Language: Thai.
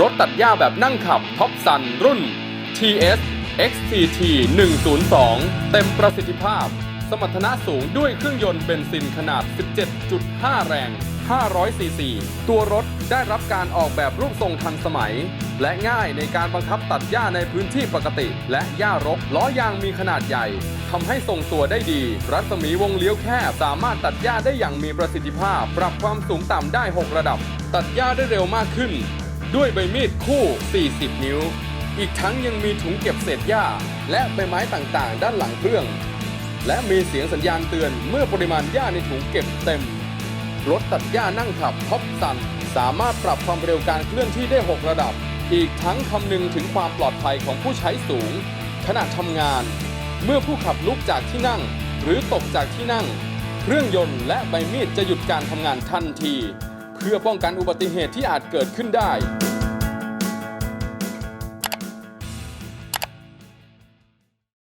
รถตัดหญ้าแบบนั่งขับท็อปซันรุ่น TS XTT 102 เต็มประสิทธิภาพ สมรรถนะสูงด้วยเครื่องยนต์เบนซินขนาด 17.5 แรง 500 ซีซี ตัวรถได้รับการออกแบบรูปทรงทันสมัย และง่ายในการบังคับตัดหญ้าในพื้นที่ปกติ และหญ้ารก ล้อยางมีขนาดใหญ่ทำให้ทรงตัวได้ดี รัศมีวงเลี้ยวแคบ สามารถตัดหญ้าได้อย่างมีประสิทธิภาพ ปรับความสูงต่ำได้ 6 ระดับ ตัดหญ้าได้เร็วมากขึ้น ด้วยใบมีดคู่ 40 นิ้ว อีกทั้งยังมีถุงเก็บเศษหญ้า และใบไม้ต่างๆ ด้านหลังเครื่อง และมีเสียงสัญญาณเตือนเมื่อปริมาณหญ้าในถุงเก็บเต็ม รถตัดหญ้านั่งขับท็อปซัน สามารถปรับความเร็วการเคลื่อนที่ได้ 6 ระดับ อีกทั้งคำนึงถึงความปลอดภัยของผู้ใช้สูง ขณะทำงาน เมื่อผู้ขับลุกจากที่นั่ง หรือตกจากที่นั่ง เครื่องยนต์และใบมีดจะหยุดการทำงานทันทีเพื่อป้องกันอุบัติเหตุที่อาจเกิดขึ้นได้